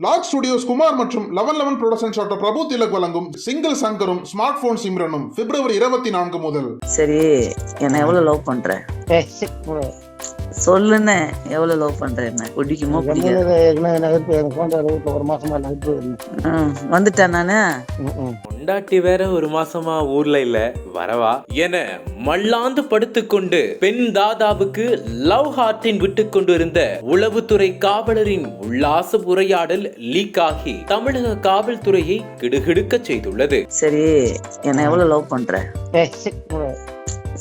Lock studios Kumar மற்றும் eleven eleven production doctor Prabhu Thilak வழங்கும் single சங்கரும் ஸ்மார்ட் போன் சிம்ரனும் பிப்ரவரி இருபத்தி நான்கு முதல் சரி என்ன எவ்வளவு லவ் பண்ற. சொல்லுன்னு எவ்வளவு லவ் பண்ற என்ன? பிடிக்குமோ ஒரு மாசமா வந்துட்டேன் நானு? பொண்டாட்டி வேற ஒரு மாசமா ஊர்ல இல்ல வரவா? என மல்லாந்து படுத்துக்கொண்டு பெண் தாதாவுக்கு லவ் ஹார்ட்டின் விட்டு கொண்டிருந்த உளவுத்துறை காவலரின் உல்லாச உரையாடல் லீக் ஆகி தமிழக காவல்துறையை கிடுகிடுக்க செய்துள்ளது. சரி என்ன எவ்வளவு லவ் பண்ற.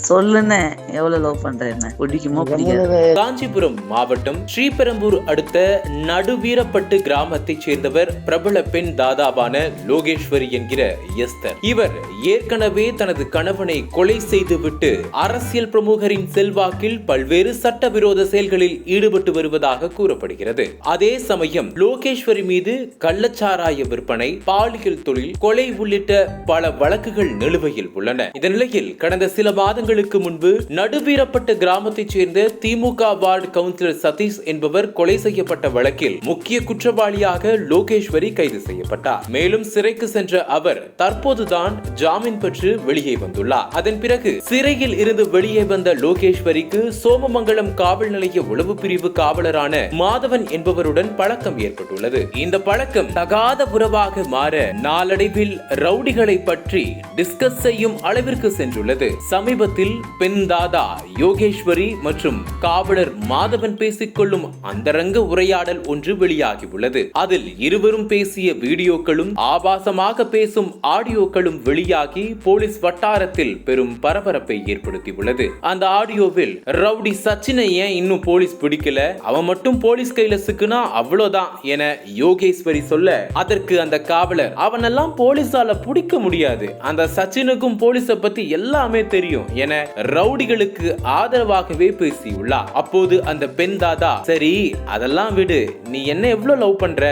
சொல்லுன்னு எவ்வளவு லவ் பண்ற என்ன பிடிக்குமோ பிடிக்காது. காஞ்சிபுரம் மாவட்டம் ஸ்ரீபெரும்பூர் அடுத்த நடுவீரப்பட்டு கிராமத்தைச் சேர்ந்தவர் பிரபல பெண் தாதாவான லோகேஸ்வரி என்கிற எஸ்தர். இவர் ஏற்கனவே தனது கணவனை கொலை செய்துவிட்டு அரசியல் பிரமுகரின் செல்வாக்கில் பல்வேறு சட்டவிரோத செயல்களில் ஈடுபட்டு வருவதாக கூறப்படுகிறது. அதே சமயம் லோகேஸ்வரி மீது கள்ளச்சாராய விற்பனை பாலியல் தொழில் கொலை உள்ளிட்ட பல வழக்குகள் நிலுவையில் உள்ளன. இந்த நிலையில் கடந்த சில மாதங்களுக்கு முன்பு நடுவீரப்பட்ட கிராமத்தைச் சேர்ந்த திமுக வார்டு கவுன்சிலர் சதீஷ் என்பவர் கொலை செய்யப்பட்ட வழக்கில் முக்கிய குற்றவாளியாக லோகேஸ்வரி கைது செய்யப்பட்டார். மேலும் சிறைக்கு சென்ற அவர் தற்போதுதான் ஜாமீன் பெற்று வெளியே வந்துள்ளார். அதன் பிறகு சிறையில் இருந்து வெளியே வந்த லோகேஸ்வரிக்கு சோமமங்கலம் காவல் நிலைய உளவு பிரிவு காவலரான மாதவன் என்பவருடன் பழக்கம் ஏற்பட்டுள்ளது. இந்த பழக்கம் தகாத உறவாக மாற நாளடைவில் ரவுடிகளை பற்றி டிஸ்கஸ் செய்யும் அளவிற்கு சென்றுள்ளது. சமீபத்தில் பெண் தாதா யோகேஸ்வரி மற்றும் காவலர் மாதவன் பேசிக்கொள்ளும் அந்தரங்க உரையாடல் ஒன்று வெளியாகியுள்ளது. அதில் இருவரும் பேசிய வீடியோக்களும் ஆபாசமாக பேசும் ஆடியோக்களும் வெளியாகி போலீஸ் வட்டாரத்தில் பெரும் பரபரப்பை ஏற்படுத்தியுள்ளது. அந்த ஆடியோவில் ரவுடி சச்சினை ஏன் இன்னும் போலீஸ் பிடிக்கல? அவன் மட்டும் போலீஸ் கையில சிக்குனா அவ்வளவுதான் என யோகேஸ்வரி சொல்ல அதற்கு அந்த காவலர் அவனெல்லாம் போலீஸால பிடிக்க முடியாது. அந்த சச்சினுக்கும் போலீஸை பத்தி எல்லாமே தெரியும் என ரவுடிகளுக்கு ஆதரவாகவே பேசியுள்ளார். அப்போது அந்த பெண் தாதா சரி அதெல்லாம் விடு. நீ என்ன எவ்வளவு லவ் பண்ற?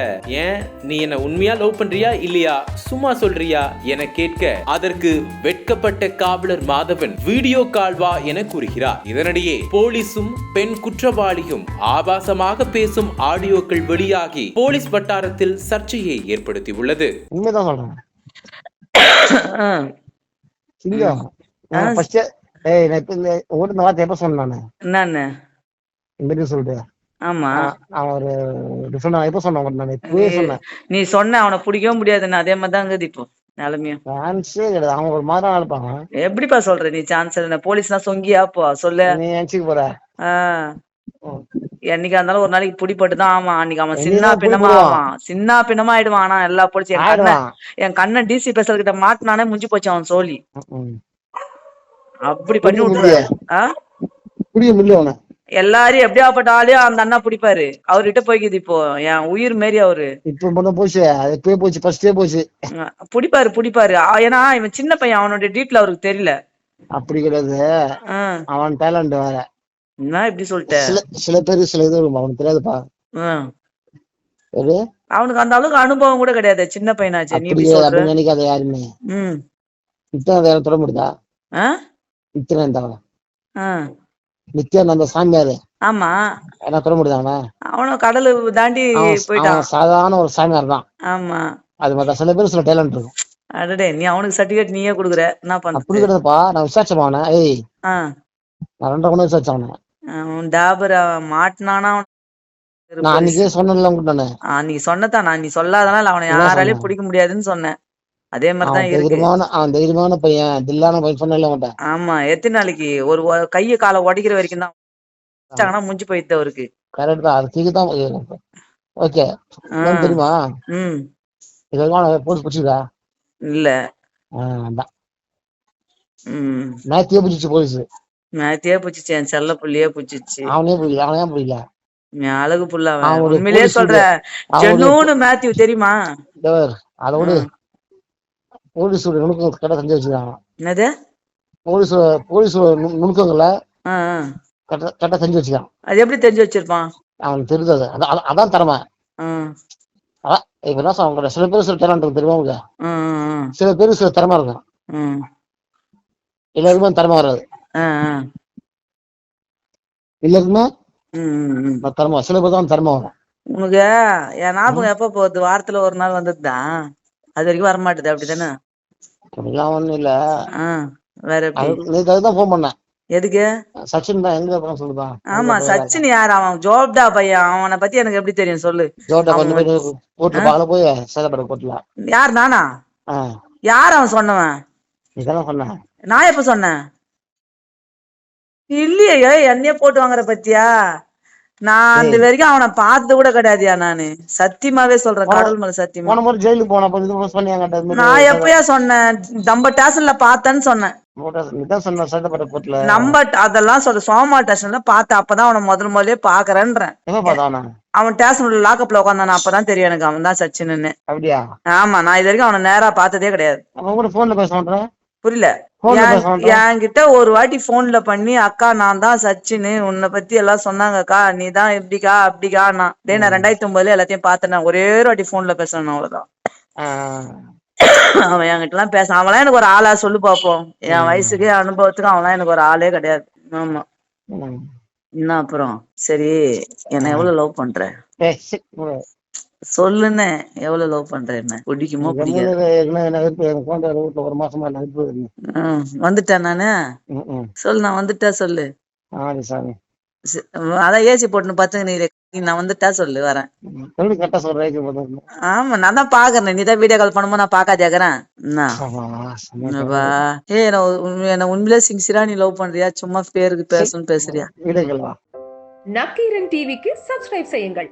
ஏன்? நீ என்ன உண்மையா லவ் பண்றியா இல்லையா? சும்மா சொல்றியா? என கேட்க அதற்கு வெட்கப்பட்ட காவலர் மாதவன் வீடியோ கால் வா என கூறுகிறார். இதனிடையே போலீசும் பெண் குற்றவாளியும் ஆபாசமாக பேசும் ஆடியோக்கள் வெளியாகி போலீஸ் வட்டாரத்தில் சர்ச்சையை ஏற்படுத்தியுள்ளது. உண்மைதான் சொல்றேன். ஏய் நான் இப்ப இந்த உங்கள்கிட்ட இந்த வார்த்தை எப்ப சொன்னேன் நானு? என்னன்னு? இந்த மாதிரி சொல்லிட்டு. ஆமா. நான் ஒரு டிஃபரெண்ட் நான் எப்ப சொன்னேன் உங்கள்கிட்ட நான்? இப்பவே சொன்னேன். நீ சொன்ன அவனை பிடிக்கவும் முடியாதுன்னு அதே மாதிரி தான் இருக்குது இப்போ நிலைமையும். சான்ஸே கிடையாது. அவங்க ஒரு மாதிரி அனுப்பாங்க எப்படிப்பா சொல்ற நீ சான்ஸ்? என்ன போலீஸ்னா சொங்கியா போ சொல்லு. நீ நினைச்சுக்க போற. என்னைக்கா இருந்தாலும் ஒரு நாளைக்கு பிடிப்பட்டு தான் ஆமா அன்னைக்கு அவன் சின்ன பின்னமா? ஆவான். சின்ன பின்னமா ஆயிடுவான். ஆனா எல்லா போலீஸ் என் கண்ணன் டிசி பேசல் கிட்ட மாட்டினானே முடிஞ்சு போச்சு அவன் சோழி. அப்படி பண்ணி விட்டுருவாரு. எல்லாரையும் எப்படியாப்பட்ட ஆளையும் அந்த அண்ணா பிடிப்பாரு. அவர்கிட்ட போய்க்குது இப்போ. என் உயிர் மாரி அவரு. இப்ப போச்சு. இப்பவே போச்சு. ஃபர்ஸ்டே போச்சு. பிடிப்பாரு பிடிப்பாரு. ஏன்னா இவன் சின்ன பையன். அவனுடைய டீட்ல அவருக்கு தெரியல. அப்படி கிடையாது. அவன் டேலண்ட் வேற. என்ன இப்படி சொல்லிட்ட? சில சில பேர் சில இது அவனுக்கு தெரியாதுப்பா. அவனுக்கு அந்த அளவுக்கு அனுபவம் கூட கிடையாது. சின்ன பையனாச்சு. நீ நினைக்காத யாருமே. இத்தனை வேற தொட முடியுதா ஆ. நித்யானந்த சாமியாரு. ஆமா. என்ன தொட முடியுதா அவன்? அவனும் கடலு தாண்டி போயிட்டான். சாதாரண ஒரு சாமியார் தான். ஆமா. அது மாதிரி சில பேர் சில டேலண்ட் இருக்கும். அடடே நீ அவனுக்கு சர்டிபிகேட் நீயே குடுக்குற. என்ன பண்றது? கிடையாதுப்பா நான் விசாரிச்சேன் அவனை. ஏய் நான் ரெண்டரை மணி விசாரிச்சேன் அவனை. டாபர் மாட்டினானா அவன்? நான் அன்னைக்கே சொன்னேன்ல உங்ககிட்ட நானு. நீ சொன்னதான் நான் நீ சொல்லாதனால அவனை யாராலையும்? பிடிக்க முடியாதுன்னு சொன்னேன். அதே அவன் இருக்கு. தைரியமான தைரியமான பையன் தில்லான பையன் சொன்னேன்ல உன்கிட்ட ஆமா எத்தனை நாளைக்கு? ஒரு கைய காலை உடைக்கிற வரைக்கும் தான் வச்சாங்கன்னா முடிஞ்சு போயிட்டு அவருக்கு. கரெக்ட் தான் அதுக்கு தான். ஓகே தெரியுமா? ம். இது வரைக்கும் அவனை போலீஸ் பிடிச்சிருக்கா? இல்ல. அதான். ம். நேத்தியே பிடிச்சிச்சு போலீஸ். மேத்தியே புச்சிச்சு என் செல்ல புள்ளியே புச்சிச்சு அவனே பிடிக்கல அவனே நீ அழகு புள்ள அவன். உண்மையிலேயே சொல்ற ஜெனூன்னு மேத்யூ தெரியுமா? அதோட. போலீஸ் நுணுக்கம் கரெக்டா செஞ்சு வச்சிருக்காங்க என்னது? போலீஸ் போலீஸ் நுணுக்கங்களை. கரெக்டா செஞ்சு வச்சிருக்கான் அது எப்படி தெரிஞ்சு வச்சிருப்பான்? அவனுக்கு தெரிஞ்சது அது. அதான் அதான் திறமை. அதான் இப்ப என்ன சொல்ல சில பேர் சில டேலண்ட் இருக்கும் தெரியுமா உங்களுக்கு? சில பேர் சில திறமை இருக்கும். எல்லாருக்குமே திறமை வராது. எல்லாருக்குமே திறமை சில பேர் தான் திறமை வரும். உனக்கு என் ஞாபகம் எப்ப போகுது? வாரத்துல ஒரு நாள் வந்ததுதான். அது வரைக்கும் வர மாட்டுது அப்படிதானே? அப்படிலாம் ஒண்ணும் இல்ல. வேற நேத்து அதுதான் ஃபோன் பண்ணேன் எதுக்கு? சச்சின் தான் எங்க இருக்கான்னு சொல்லுதான் ஆமா சச்சின் யார்? அவன் ஜோப்டா பையன். அவனை பத்தி எனக்கு எப்படி தெரியும் சொல்லு. ஜோட்டா கொஞ்சம் போய் கோர்ட்ல பாக்கல போய் சேதப்பட கோர்ட்ல யார் நானா? யார் அவன் சொன்னவன்? நீ தானே சொன்ன. நான் எப்ப சொன்னேன்? இல்லையே என்னைய போட்டு வாங்குற பத்தியா? நான் அந்த வரைக்கும் அவனை பார்த்தது கூட கிடையாதுயா நானு. சத்தியமாவே சொல்றேன் கடவுள் மேல சத்தியமா. போன முறை ஜெயிலுக்கு போன அப்ப இது சொன்னீங்க நான் எப்பயா சொன்னேன் நம்ம ஸ்டேஷன்ல பார்த்தேன்னு சொன்னேன். நம்ம அதெல்லாம் சொல்ற சோமா ஸ்டேஷன்ல பார்த்தேன் அப்பதான் அவனை முதல் முதலே பாக்குறேன்றேன் அவன்? உள்ள லாக்கப்ல உட்காந்தான அப்பதான் தெரியும் எனக்கு அவன் தான் சச்சின்னு. அப்படியா? ஆமா நான் இது வரைக்கும் அவனை நேரா பார்த்ததே கிடையாது. புரியல. என்கிட்ட ஒரு வாட்டி போன்ல பண்ணி அக்கா நான் தான் சச்சின் உன்னை பத்தி எல்லாம் சொன்னாங்கக்கா நீ தான் இப்படிக்கா அப்படிக்கா நான் டேய் நான் ரெண்டாயிரத்தி ஒன்பதுல எல்லாத்தையும் பார்த்தேன். ஒரே ஒரு வாட்டி போன்ல பேசணும் அவ்வளவுதான். அவன் என்கிட்ட எல்லாம் பேச அவன்லாம் எனக்கு ஒரு ஆளா சொல்லு பாப்போம். என் வயசுக்கு அனுபவத்துக்கு அவன்லாம் எனக்கு ஒரு ஆளே கிடையாது. ஆமா. என்ன அப்புறம்? சரி என்ன எவ்வளவு லவ் பண்ற? சொல்லுன்னு எவ்வளவு லவ் பண்ற என்ன பிடிக்குமோ பிடிக்காது ஒரு மாசமா வந்துட்டேன் நானு. சொல்லு நான் வந்துட்டா சொல்லு. அதான் ஏசி போட்டுன்னு பத்துங்க நீ நான் வந்துட்டா சொல்லு வரேன். ம். எப்படி கரெக்டா சொல்ற ஏசி போட்டு ஆமா நான் தான் பாக்குறேன். நீ தான் வீடியோ கால் பண்ணும்போது நான் பாக்காதேக்கிறேன்? ஏய் என்ன? உன்- என்ன உண்மையிலே சின்சியரா நீ லவ் பண்றியா? சும்மா பேருக்கு பேசணும்னு பேசுறியா? நக்கீரன் டிவிக்கு சப்ஸ்கிரைப் செய்யுங்கள்.